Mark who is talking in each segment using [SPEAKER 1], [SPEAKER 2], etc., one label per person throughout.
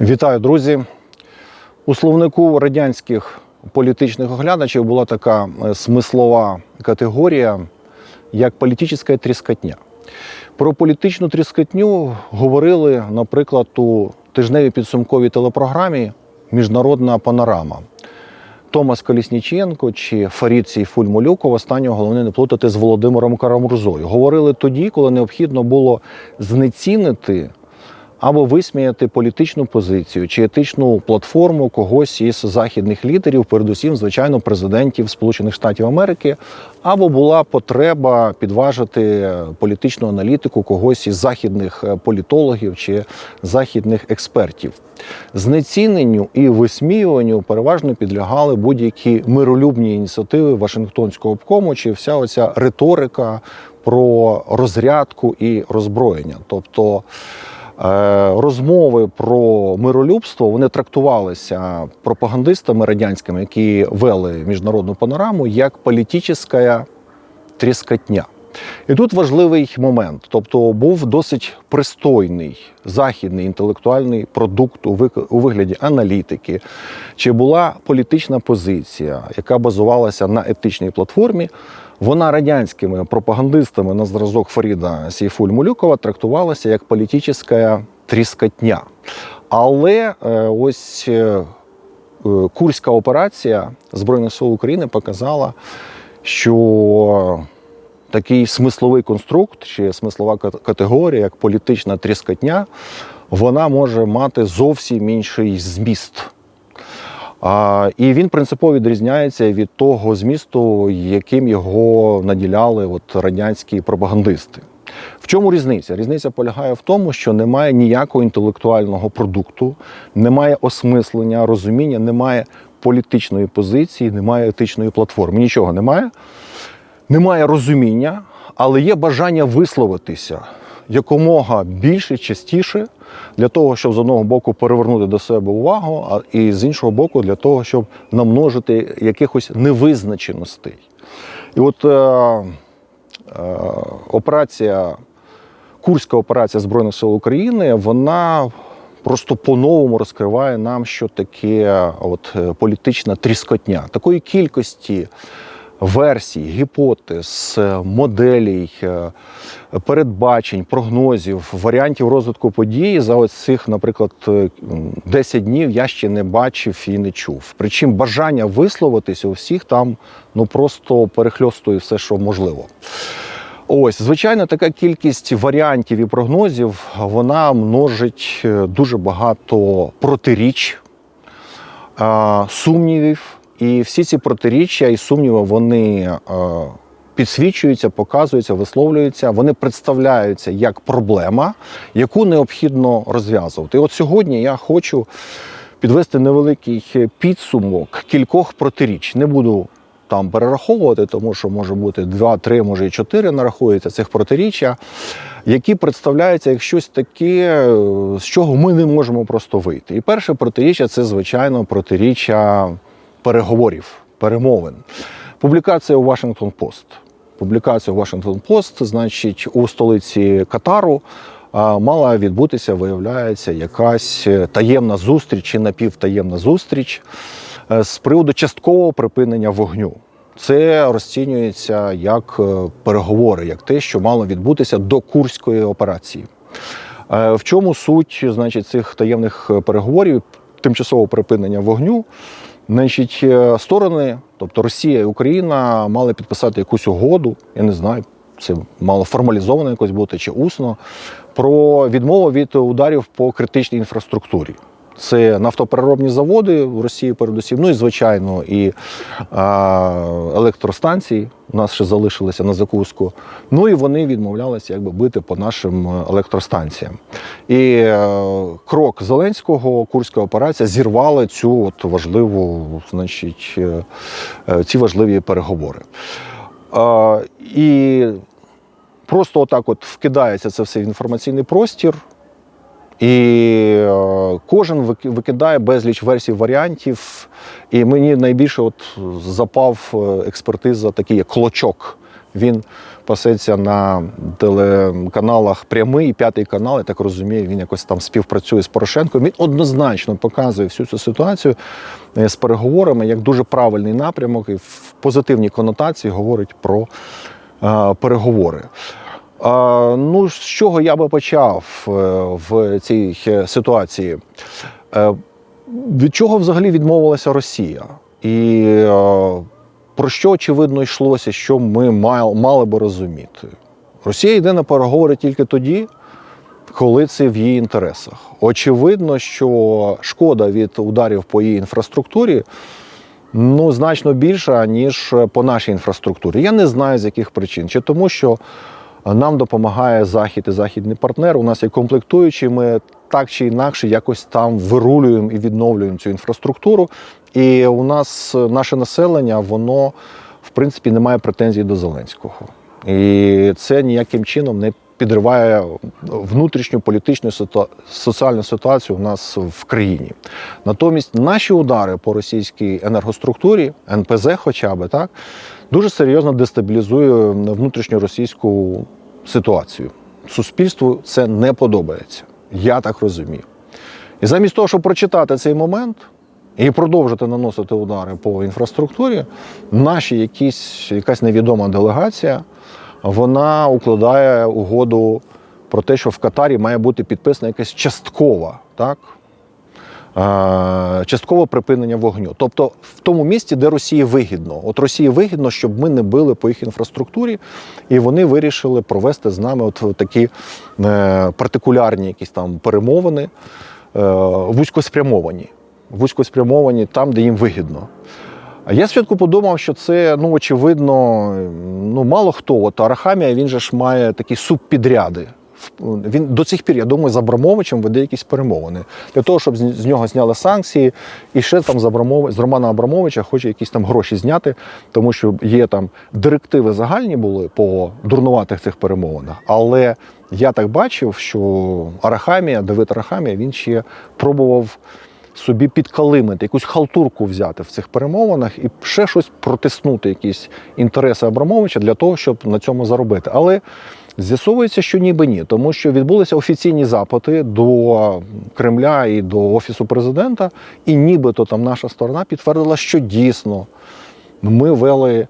[SPEAKER 1] Вітаю, друзі! У словнику радянських політичних оглядачів була така е, смислова категорія, як політична тріскотня. Про політичну тріскотню говорили, наприклад, у тижневій підсумковій телепрограмі Міжнародна панорама. Томас Колісніченко чи Фарід Сейфуль-Молюков, останнього головне не плутати з Володимиром Карамурзою. Говорили тоді, коли необхідно було знецінити або висміяти політичну позицію чи етичну платформу когось із західних лідерів, передусім, звичайно, президентів Сполучених Штатів Америки, або була потреба підважити політичну аналітику когось із західних е, політологів чи західних експертів. Знеціненню і висміюванню переважно підлягали будь-які миролюбні ініціативи Вашингтонського обкому чи вся оця риторика про розрядку і роззброєння. Тобто розмови про миролюбство вони трактувалися пропагандистами радянськими, які вели міжнародну панораму, як політична тріскотня. І тут важливий момент, тобто був досить пристойний західний інтелектуальний продукт у вигляді аналітики, чи була політична позиція, яка базувалася на етичній платформі. Вона радянськими пропагандистами на зразок Фаріда Сейфуль-Мулюкова трактувалася як політична тріскотня. Але е, ось е, е, Курська операція Збройних сил України показала, що такий смисловий конструкт чи смислова категорія, як політична тріскотня, вона може мати зовсім інший зміст. А, і він принципово відрізняється від того змісту, яким його наділяли от радянські пропагандисти. В чому різниця? Різниця полягає в тому, що немає ніякого інтелектуального продукту, немає осмислення, розуміння, немає політичної позиції, немає етичної платформи. Нічого немає. Немає розуміння, але є бажання висловитися якомога більше, частіше, для того, щоб з одного боку перевернути до себе увагу, а і з іншого боку, для того, щоб намножити якихось невизначеностей. І от е, е, операція, Курська операція Збройних сил України, вона просто по-новому розкриває нам, що таке от, е, політична тріскотня. Такої кількості версій, гіпотез, е, моделей, е, передбачень, прогнозів, варіантів розвитку події за ось цих, наприклад, е, 10 днів я ще не бачив і не чув. Причому бажання висловитися у всіх там ну просто перехльостує все, що можливо. Ось, звичайно, така кількість варіантів і прогнозів вона множить е, дуже багато протиріч, е, сумнівів. І всі ці протиріччя і сумніви вони е, підсвічуються, показуються, висловлюються, вони представляються як проблема, яку необхідно розв'язувати. І от сьогодні я хочу підвести невеликий підсумок кількох протиріч. Не буду там перераховувати, тому що може бути два, три, може і чотири нарахується цих протиріччя, які представляються як щось таке, е, з чого ми не можемо просто вийти. І перше протиріччя це, звичайно, протиріччя переговорів, перемовин. Публікація у Washington Post. Публікація у Washington Post, значить, у столиці Катару мала відбутися, виявляється, якась е, таємна зустріч чи напівтаємна зустріч е, з приводу часткового припинення вогню. Це розцінюється як е, переговори, як те, що мало відбутися до Курської операції. В чому суть значить, цих таємних переговорів, тимчасового припинення вогню? Значить, е, сторони, тобто Росія і Україна, мали підписати якусь угоду, я не знаю, це мало формалізовано якось бути чи усно, про відмову від ударів по критичній інфраструктурі. Це нафтопереробні заводи в Росії, передусім, ну і звичайно, і а, електростанції у нас ще залишилися на закуску. Ну і вони відмовлялися якби бити по нашим е, електростанціям. І е, крок Зеленського, Курська операція зірвала цю от важливу, значить, е, е, ці важливі переговори. Е, і просто отак от вкидається це все в інформаційний простір. І е, кожен вики- викидає безліч версій варіантів. І мені найбільше от запав е, експертиза такий як клочок Він пасеться на телеканалах прямий, п'ятий канал, я так розумію, він якось там співпрацює з Порошенком. Він однозначно показує всю цю ситуацію е, з переговорами як дуже правильний напрямок і в позитивній конотації говорить про переговори. Ну, з чого я би почав е, в цій е, ситуації? Е, Від чого взагалі відмовилася Росія? І про що очевидно йшлося, що ми мали би розуміти? Росія йде на переговори тільки тоді, коли це в її інтересах. Очевидно, що шкода від ударів по її інфраструктурі ну, значно більша, ніж по нашій інфраструктурі. Я не знаю з яких причин. Чи тому, що нам допомагає Захід і західний партнер. У нас є комплектуючі, ми так чи інакше якось там вирулюємо і відновлюємо цю інфраструктуру. І у нас е, наше населення, воно в принципі не має претензій до Зеленського. І це ніяким чином не підриває внутрішню політичну соціальну ситуацію у нас в країні. Натомість наші удари по російській енергоструктурі, НПЗ хоча б, так, дуже серйозно дестабілізує внутрішню російську ситуацію. Суспільству це не подобається. Я так розумію. І замість того, щоб прочитати цей момент і продовжити наносити удари по інфраструктурі, наші якісь, якась невідома делегація вона укладає угоду про те, що в Катарі має бути підписана якась часткова, так? Е, Часткове припинення вогню. Тобто в тому місці, де Росії вигідно. От Росії вигідно, щоб ми не били по їх інфраструктурі, і вони вирішили провести з нами от такі е, партикулярні якісь там перемовини, е, вузькоспрямовані. Вузькоспрямовані там, де їм вигідно. Я спочатку подумав, що це ну очевидно, ну мало хто. От Арахамія, він же ж має такі субпідряди. Він до цих пір, я думаю, з Абрамовичем веде якісь перемовини для того, щоб з нього зняли санкції, і ще там з Абрамов... з Романа Абрамовича хоче якісь там гроші зняти, тому що є там директиви загальні були по дурнуватих цих перемовинах. Але я так бачив, що Арахамія, Давид Арахамія, він ще пробував собі підкалимити, якусь халтурку взяти в цих перемовинах і ще щось протиснути, якісь інтереси Абрамовича для того, щоб на цьому заробити. Але з'ясовується, що ніби ні, тому що відбулися офіційні запити до Кремля і до Офісу президента, і нібито там наша сторона підтвердила, що дійсно ми вели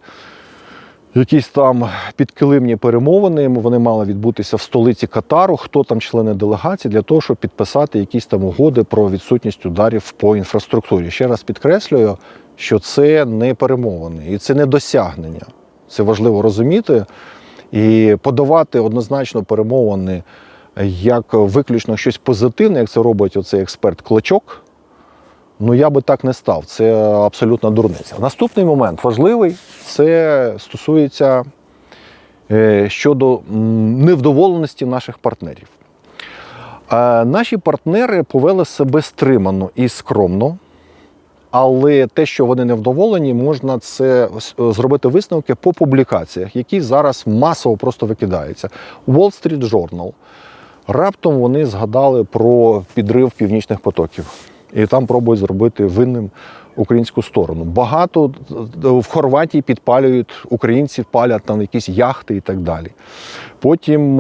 [SPEAKER 1] якісь там підкилимні перемовини. Вони мали відбутися в столиці Катару. Хто там члени делегації для того, щоб підписати якісь там угоди про відсутність ударів по інфраструктурі. Ще раз підкреслюю, що це не перемовини і це не досягнення. Це важливо розуміти і подавати однозначно перемовини як виключно щось позитивне, як це робить оцей експерт Клочок. Ну, я би так не став. Це абсолютна дурниця. Наступний момент важливий це стосується е, щодо невдоволеності наших партнерів. Е, Наші партнери повели себе стримано і скромно, але те, що вони невдоволені, можна це зробити висновки по публікаціях, які зараз масово просто викидаються. Wall Street Journal. Раптом вони згадали про підрив північних потоків. І там пробують зробити винним українську сторону. Багато в Хорватії підпалюють українці, палять там якісь яхти і так далі. Потім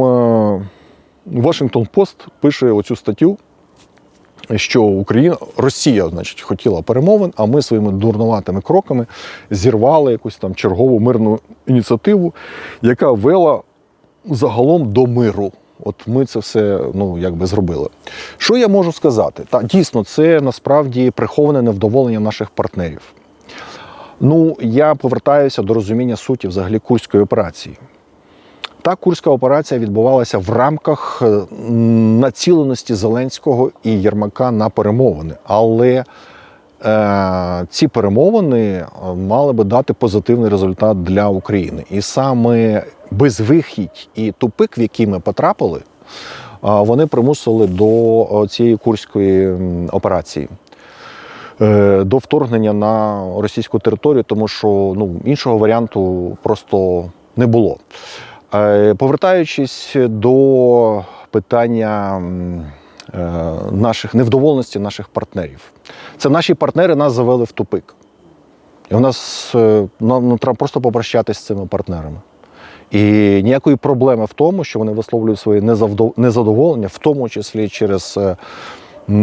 [SPEAKER 1] Вашингтон Пост пише оцю статтю, що Україна, Росія, значить, хотіла перемовин, а ми своїми дурнуватими кроками зірвали якусь там чергову мирну ініціативу, яка вела загалом до миру. От ми це все ну якби зробили. Що я можу сказати? Та дійсно, це насправді приховане невдоволення наших партнерів. Ну, я повертаюся до розуміння суті взагалі курської операції. Та курська операція відбувалася в рамках е, націленості Зеленського і Єрмака на перемовини. Але е, ці перемовини е, мали би дати позитивний результат для України. І саме безвихідь і тупик, в який ми потрапили, е, вони примусили до цієї курської операції. До вторгнення на російську територію, тому що ну, іншого варіанту просто не було. Е, Повертаючись до питання е, наших невдоволеності наших партнерів, це наші партнери нас завели в тупик. І у нас е, нам, нам треба просто попрощатися з цими партнерами. І ніякої проблеми в тому, що вони висловлюють своє незадоволення, в тому числі через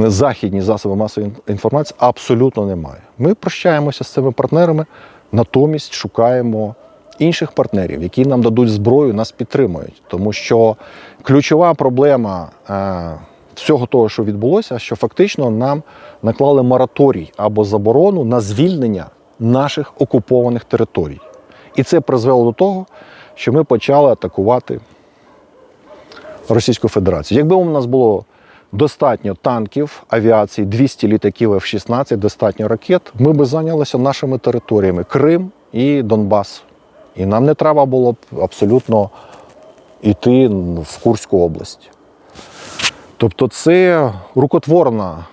[SPEAKER 1] західні засоби масової інформації, абсолютно немає. Ми прощаємося з цими партнерами, натомість шукаємо інших партнерів, які нам дадуть зброю, нас підтримують. Тому що ключова проблема е, всього того, що відбулося, що фактично нам наклали мораторій або заборону на звільнення наших окупованих територій. І це призвело до того, що ми почали атакувати Російську Федерацію. Якби у нас було достатньо танків, авіації, 200 літаків F-16, достатньо ракет, ми б зайнялися нашими територіями Крим і Донбас. І нам не треба було б абсолютно йти в Курську область. Тобто це рукотворна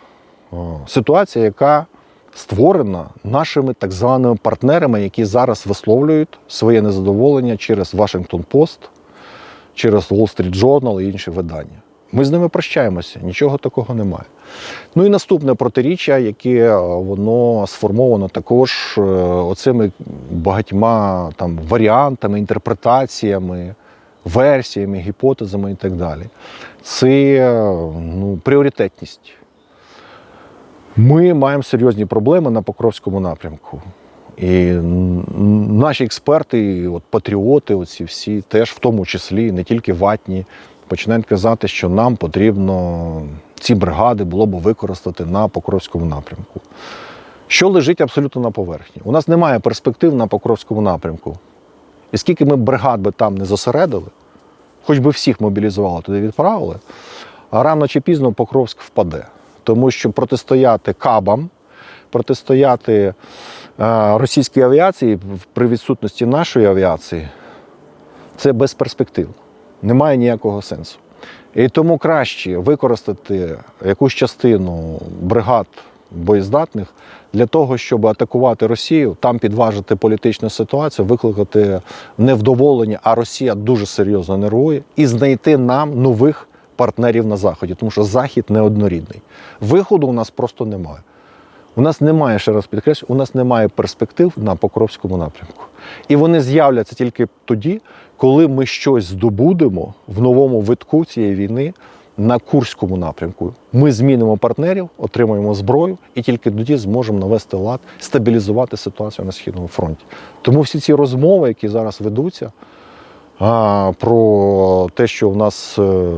[SPEAKER 1] ситуація, яка створена нашими так званими партнерами, які зараз висловлюють своє незадоволення через Washington Post, через Wall Street Journal і інші видання. Ми з ними прощаємося, нічого такого немає. Ну і наступне протиріччя, яке е, воно сформовано також е, оцими багатьма там варіантами, інтерпретаціями, версіями, гіпотезами і так далі. Це е, ну, пріоритетність. Ми маємо серйозні проблеми на Покровському напрямку. І наші експерти, от патріоти, оці всі, теж в тому числі, не тільки ватні, починають казати, що нам потрібно ці бригади було б використати на Покровському напрямку. Що лежить абсолютно на поверхні? У нас немає перспектив на Покровському напрямку. І скільки ми бригад би там не зосередили, хоч би всіх мобілізували, туди відправили, рано чи пізно Покровськ впаде. Тому що протистояти кабам, протистояти е, російській авіації при відсутності нашої авіації це безперспективно. Немає ніякого сенсу. І тому краще використати якусь частину бригад боєздатних для того, щоб атакувати Росію, там підважити політичну ситуацію, викликати невдоволення, а Росія дуже серйозно нервує, і знайти нам нових партнерів на Заході, тому що Захід неоднорідний. Виходу у нас просто немає. У нас немає, ще раз підкреслю, у нас немає перспектив на Покровському напрямку. І вони з'являться тільки тоді, коли ми щось здобудемо в новому витку цієї війни на Курському напрямку. Ми змінимо партнерів, отримаємо зброю і тільки тоді зможемо навести лад, стабілізувати ситуацію на східному фронті. Тому всі ці розмови, які зараз ведуться, про те, що у нас е,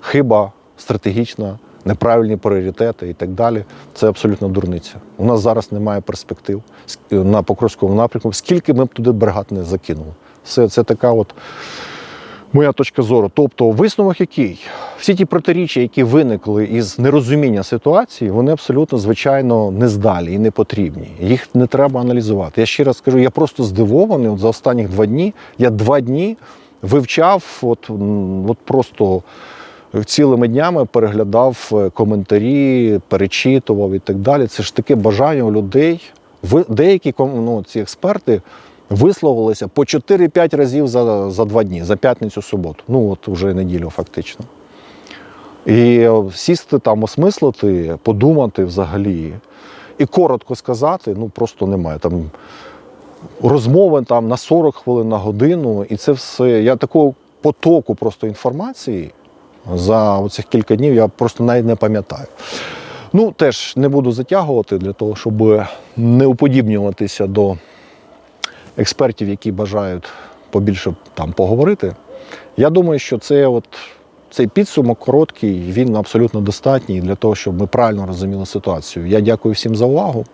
[SPEAKER 1] хиба стратегічна, неправильні пріоритети і так далі. Це абсолютно дурниця. У нас зараз немає перспектив на Покровському напрямку, скільки ми б туди бригад не закинули. Все це така от моя точка зору. Тобто, висновок який? Всі ті протиріччя, які виникли із нерозуміння ситуації, вони абсолютно, звичайно, не здалі і не потрібні. Їх не треба аналізувати. Я ще раз скажу, я просто здивований. От за останніх два дні я два дні вивчав, от, от просто цілими днями переглядав е, коментарі, перечитував і так далі. Це ж таке бажання у людей. Деякі ну, ці експерти висловилися по 4-5 разів за, за два дні, за п'ятницю суботу. Ну от вже неділю, фактично. І е, сісти там, осмислити, подумати взагалі. І коротко сказати, ну просто немає. Там розмови там на 40 хвилин на годину, і це все. Я такого потоку просто інформації за оцих кілька днів я просто навіть не пам'ятаю. Ну, теж не буду затягувати для того, щоб не уподібнюватися до експертів, які бажають побільше там поговорити. Я думаю, що це от, цей підсумок короткий, він абсолютно достатній для того, щоб ми правильно розуміли ситуацію. Я дякую всім за увагу.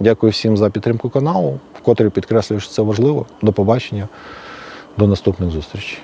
[SPEAKER 1] Дякую всім за підтримку каналу, вкотре підкреслюю, що це важливо. До побачення, до наступних зустрічей.